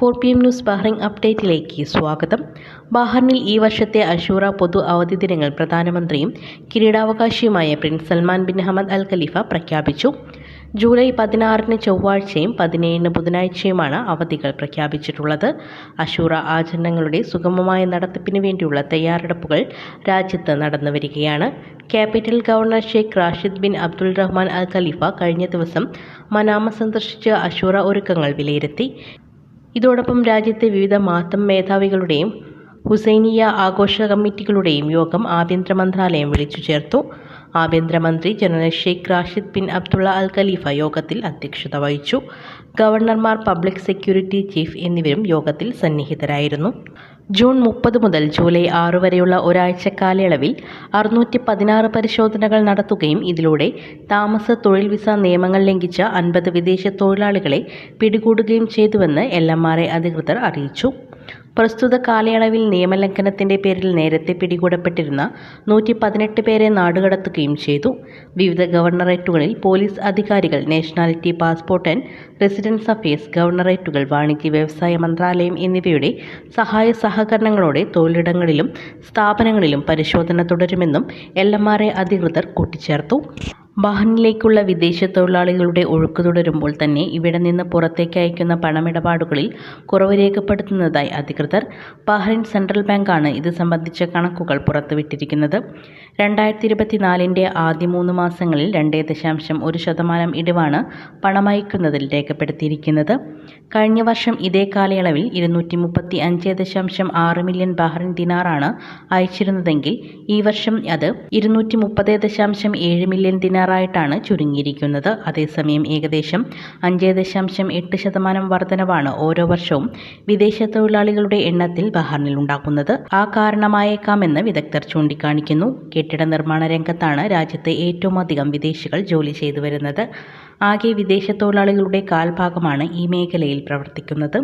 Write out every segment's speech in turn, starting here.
four P M news Bahrain അപ്ഡേറ്റിലേക്ക് സ്വാഗതം. ബഹ്റിനിൽ ഈ വർഷത്തെ അഷൂറ പൊതു അവധി ദിനങ്ങൾ പ്രധാനമന്ത്രിയും കിരീടാവകാശിയുമായ prince Salman bin Hamad Al Khalifa പ്രഖ്യാപിച്ചു. ജൂലൈ പതിനാറിന് ചൊവ്വാഴ്ചയും പതിനേഴിന് ബുധനാഴ്ചയുമാണ് അവധികൾ പ്രഖ്യാപിച്ചിട്ടുള്ളത്. അഷൂറ ആചരണങ്ങളുടെ സുഗമമായ നടത്തിപ്പിന് വേണ്ടിയുള്ള തയ്യാറെടുപ്പുകൾ രാജ്യത്ത് നടന്നു വരികയാണ്. Capital governor Sheikh Rashid bin Abdul Rahman Al Khalifa കഴിഞ്ഞ ദിവസം മനാമ സന്ദർശിച്ച് അഷൂറ ഒരുക്കങ്ങൾ വിലയിരുത്തി. ഇതോടൊപ്പം രാജ്യത്തെ വിവിധ മാത്തം മേധാവികളുടെയും ഹുസൈനിയ ആഘോഷ കമ്മിറ്റികളുടെയും യോഗം ആഭ്യന്തര മന്ത്രാലയം വിളിച്ചു ചേർത്തു. ആഭ്യന്തരമന്ത്രി general Sheikh Rashid bin Abdulla Al Khalifa യോഗത്തിൽ അധ്യക്ഷത വഹിച്ചു. ഗവർണർമാർ പബ്ലിക് സെക്യൂരിറ്റി ചീഫ് എന്നിവരും യോഗത്തിൽ സന്നിഹിതരായിരുന്നു. ജൂൺ മുപ്പത് മുതൽ ജൂലൈ ആറ് വരെയുള്ള ഒരാഴ്ച കാലയളവിൽ അറുന്നൂറ്റി പതിനാറ് പരിശോധനകൾ നടത്തുകയും ഇതിലൂടെ താമസ തൊഴിൽ വിസ നിയമങ്ങൾ ലംഘിച്ച അൻപത് വിദേശ തൊഴിലാളികളെ പിടികൂടുകയും ചെയ്തുവെന്ന് എൽ അധികൃതർ അറിയിച്ചു. പ്രസ്തുത കാലയളവിൽ നിയമലംഘനത്തിന്റെ പേരിൽ നേരത്തെ പിടികൂടപ്പെട്ടിരുന്ന നൂറ്റി പതിനെട്ട് പേരെ നാടുകടത്തുകയും ചെയ്തു. വിവിധ ഗവർണറേറ്റുകളിൽ പോലീസ് അധികാരികൾ nationality passport and residence affairs ഗവർണറേറ്റുകൾ വാണിജ്യ വ്യവസായ മന്ത്രാലയം എന്നിവയുടെ സഹായ സഹകരണങ്ങളോടെ തൊഴിലിടങ്ങളിലും സ്ഥാപനങ്ങളിലും പരിശോധന തുടരുമെന്നും എൽ അധികൃതർ കൂട്ടിച്ചേർത്തു. ബഹ്റിനിലേക്കുള്ള വിദേശ തൊഴിലാളികളുടെ ഒഴുക്ക് തുടരുമ്പോൾ തന്നെ ഇവിടെ നിന്ന് പുറത്തേക്ക് അയക്കുന്ന പണമിടപാടുകളിൽ കുറവ് രേഖപ്പെടുത്തുന്നതായി അധികൃതർ ബഹ്റിൻ സെൻട്രൽ ബാങ്കാണ് ഇത് സംബന്ധിച്ച കണക്കുകൾ പുറത്തുവിട്ടിരിക്കുന്നത്. രണ്ടായിരത്തി ഇരുപത്തിനാലിന്റെ ആദ്യ മൂന്ന് മാസങ്ങളിൽ രണ്ടേ ദശാംശം ഒരു ശതമാനം ഇടിവാണ് പണമയക്കുന്നതിൽ രേഖപ്പെടുത്തിയിരിക്കുന്നത്. കഴിഞ്ഞ വർഷം ഇതേ കാലയളവിൽ ഇരുന്നൂറ്റി മുപ്പത്തി അഞ്ച് ദശാംശം ആറ് മില്യൺ ബഹ്റിൻ ദിനാറാണ് അയച്ചിരുന്നതെങ്കിൽ ഈ വർഷം അത് ഇരുന്നൂറ്റി മുപ്പത് ദശാംശം ഏഴ് മില്യൺ ദിനാറായിട്ടാണ് ചുരുങ്ങിയിരിക്കുന്നത്. അതേസമയം ഏകദേശം അഞ്ച് ദശാംശം എട്ട് ശതമാനം വർധനവാണ് ഓരോ വർഷവും വിദേശ തൊഴിലാളികളുടെ എണ്ണത്തിൽ ബഹറിനിൽ ഉണ്ടാക്കുന്നത്. ആ കാരണമായേക്കാമെന്ന് വിദഗ്ധർ ചൂണ്ടിക്കാണിക്കുന്നു. കെട്ടിട നിർമ്മാണ രംഗത്താണ് രാജ്യത്തെ ഏറ്റവും അധികം വിദേശികൾ ജോലി ചെയ്തു വരുന്നത് ആകെ വിദേശ തൊഴിലാളികളുടെ കാൽഭാഗമാണ് ഈ മേഖലയിൽ പ്രവർത്തിക്കുന്നത്.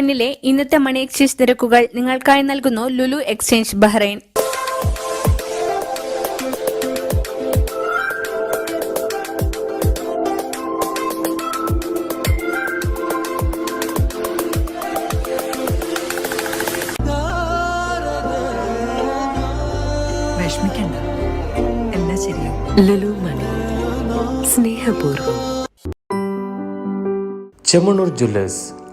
ബഹ്റൈനിലെ ഇന്നത്തെ മണി എക്സ്ചേഞ്ച് നിരക്കുകൾ നിങ്ങൾക്കായി നൽകുന്നു ലുലു എക്സ്ചേഞ്ച് ബഹ്റൈൻ. വിഷമിക്കണ്ട. എല്ലാം ശരിയാവും. ലുലു മണി. സ്നേഹപൂർവം. ചെമ്മണൂർ ജ്വല്ലേഴ്സ്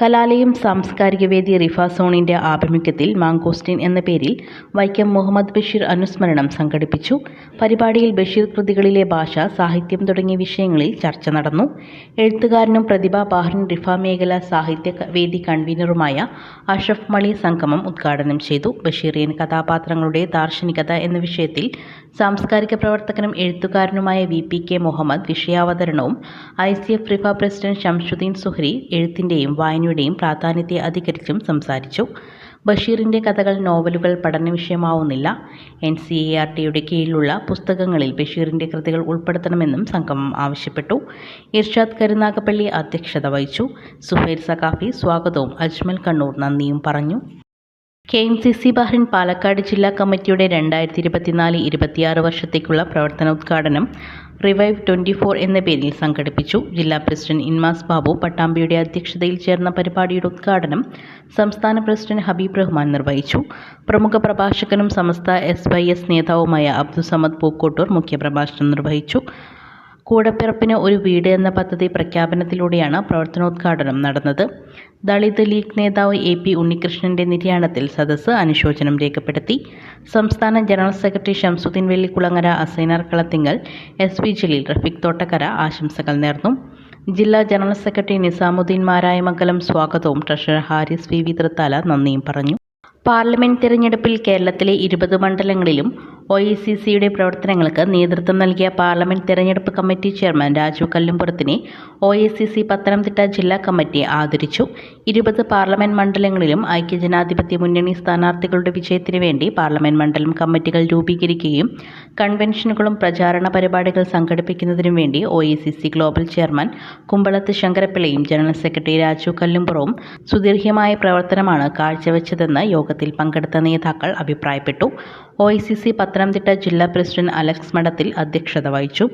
കലാലയം സാംസ്കാരിക വേദി റിഫ സോണിന്റെ ആഭിമുഖ്യത്തിൽ മാങ്കോസ്റ്റിൻ എന്ന പേരിൽ വൈക്കം മുഹമ്മദ് ബഷീർ അനുസ്മരണം സംഘടിപ്പിച്ചു. പരിപാടിയിൽ ബഷീർ കൃതികളിലെ ഭാഷ സാഹിത്യം തുടങ്ങിയ വിഷയങ്ങളിൽ ചർച്ച നടന്നു. എഴുത്തുകാരനും പ്രതിഭ ബാഹ്റിൻ റിഫ മേഖല സാഹിത്യ വേദി കൺവീനറുമായ അഷഫ് മളി സംഗമം ഉദ്ഘാടനം ചെയ്തു. ബഷീറിയൻ കഥാപാത്രങ്ങളുടെ ദാർശനികത എന്ന വിഷയത്തിൽ സാംസ്കാരിക പ്രവർത്തകനും എഴുത്തുകാരനുമായ V P K Muhammad വിഷയാവതരണവും I C F Riffa president Shamsuddin Suhri എഴുത്തിന്റെയും വായനയുടെയും പ്രാധാന്യത്തെ അധികരിച്ചും സംസാരിച്ചു. ബഷീറിന്റെ കഥകൾ നോവലുകൾ പഠന വിഷയമാവുന്നില്ല. എൻ സി എ ആർ ടിയുടെ കീഴിലുള്ള പുസ്തകങ്ങളിൽ ബഷീറിന്റെ കൃതികൾ ഉൾപ്പെടുത്തണമെന്നും സംഗമം ആവശ്യപ്പെട്ടു. ഇർഷാദ് കരുനാഗപ്പള്ളി അധ്യക്ഷത വഹിച്ചു. സുഹൈർ സഖാഫി സ്വാഗതവും അജ്മൽ കണ്ണൂർ നന്ദിയും പറഞ്ഞു. K M C C Bahrain Palakkad ജില്ലാ കമ്മിറ്റിയുടെ രണ്ടായിരത്തി ഇരുപത്തിനാല് ഇരുപത്തിയാറ് വർഷത്തേക്കുള്ള പ്രവർത്തന ഉദ്ഘാടനം റിവൈവ് ട്വന്റി ഫോർ എന്ന പേരിൽ സംഘടിപ്പിച്ചു. ജില്ലാ പ്രസിഡന്റ് ഇൻമാസ് ബാബു പട്ടാമ്പിയുടെ അധ്യക്ഷതയിൽ ചേർന്ന പരിപാടിയുടെ ഉദ്ഘാടനം സംസ്ഥാന പ്രസിഡന്റ് ഹബീബ് റഹ്മാൻ നിർവഹിച്ചു. പ്രമുഖ പ്രഭാഷകനും സമസ്ത എസ് വൈ എസ് നേതാവുമായ അബ്ദുസമദ് പൂക്കോട്ടൂർ മുഖ്യപ്രഭാഷണം നിർവഹിച്ചു. കൂടപ്പിറപ്പിന് ഒരു വീട് എന്ന പദ്ധതി പ്രഖ്യാപനത്തിലൂടെയാണ് പ്രവർത്തനോദ്ഘാടനം നടന്നത്. ദളിത് ലീഗ് നേതാവ് എ പി ഉണ്ണികൃഷ്ണന്റെ നിര്യാണത്തിൽ സദസ് അനുശോചനം രേഖപ്പെടുത്തി. സംസ്ഥാന general secretary Shamsuddin Vellikkulangara Asainar Kalathingal S V Jaleel Rafeeq Thottakkara ആശംസകൾ നേർന്നു. ജില്ലാ ജനറൽ സെക്രട്ടറി നിസാമുദ്ദീൻ മാരായമംഗലം സ്വാഗതവും ട്രഷറർ ഹാരിസ് വി വി നന്ദിയും പറഞ്ഞു. പാർലമെന്റ് തിരഞ്ഞെടുപ്പിൽ കേരളത്തിലെ ഇരുപത് മണ്ഡലങ്ങളിലും ഒ ഐ സി സിയുടെ പ്രവർത്തനങ്ങൾക്ക് നേതൃത്വം നൽകിയ പാർലമെന്റ് തിരഞ്ഞെടുപ്പ് committee chairman Raju കല്ലുംപുറത്തിനെ O I C C Pathanamthitta ജില്ലാ കമ്മിറ്റി ആദരിച്ചു. ഇരുപത് പാർലമെന്റ് മണ്ഡലങ്ങളിലും ഐക്യജനാധിപത്യ മുന്നണി സ്ഥാനാർത്ഥികളുടെ വിജയത്തിനു വേണ്ടി പാർലമെന്റ് മണ്ഡലം കമ്മിറ്റികൾ രൂപീകരിക്കുകയും കൺവെൻഷനുകളും പ്രചാരണ പരിപാടികൾ സംഘടിപ്പിക്കുന്നതിനും വേണ്ടി ഒ ഗ്ലോബൽ ചെയർമാൻ കുമ്പളത്ത് ശങ്കരപ്പിള്ളയും ജനറൽ സെക്രട്ടറി രാജു കല്ലുംപുറവും സുദീർഘമായ പ്രവർത്തനമാണ് കാഴ്ചവെച്ചതെന്ന് യോഗത്തിൽ പങ്കെടുത്ത നേതാക്കൾ അഭിപ്രായപ്പെട്ടു. O I C C Pathanamthitta ജില്ലാ പ്രസിഡന്റ് അലക്സ് മഠത്തിൽ അധ്യക്ഷത വഹിച്ചു.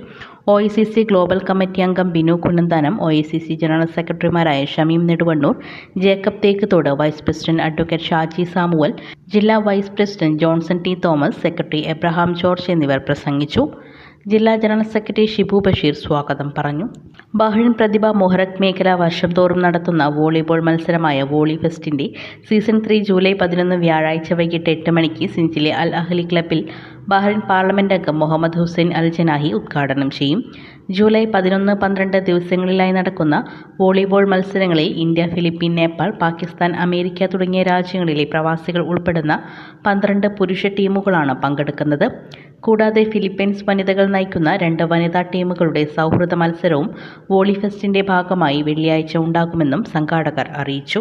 O I C C global committee അംഗം Binu Kunnanthanam O I C C general സെക്രട്ടറിമാരായ Shameem Neduvannur Jacob Thekkuthodu vice president advocate Shaji Samuel ജില്ലാ vice president Johnson T Thomas secretary Abraham George എന്നിവർ പ്രസംഗിച്ചു. ജില്ലാ general secretary Shibu Basheer സ്വാഗതം പറഞ്ഞു. Bahrain പ്രതിഭ മൊഹറക് മേഖല വർഷം തോറും നടത്തുന്ന വോളിബോൾ മത്സരമായ വോളി ഫെസ്റ്റിന്റെ സീസൺ ത്രീ ജൂലൈ പതിനൊന്ന് വ്യാഴാഴ്ച വൈകിട്ട് എട്ട് മണിക്ക് സിഞ്ചിലെ അൽ അഹ്ലി ക്ലബ്ബിൽ ബഹ്റിൻ പാർലമെന്റ് അംഗം മുഹമ്മദ് ഹുസൈൻ അൽ ജനാഹി ഉദ്ഘാടനം ചെയ്യും. ജൂലൈ പതിനൊന്ന് പന്ത്രണ്ട് ദിവസങ്ങളിലായി നടക്കുന്ന വോളിബോൾ മത്സരങ്ങളിൽ India Philippine Nepal Pakistan America തുടങ്ങിയ രാജ്യങ്ങളിലെ പ്രവാസികൾ ഉൾപ്പെടുന്ന പന്ത്രണ്ട് പുരുഷ ടീമുകളാണ് പങ്കെടുക്കുന്നത്. കൂടാതെ ഫിലിപ്പീൻസ് വനിതകൾ നയിക്കുന്ന രണ്ട് വനിതാ ടീമുകളുടെ സൗഹൃദ മത്സരവും വോളി ഫെസ്റ്റിന്റെ ഭാഗമായി വെള്ളിയാഴ്ച ഉണ്ടാകുമെന്നും സംഘാടകർ അറിയിച്ചു.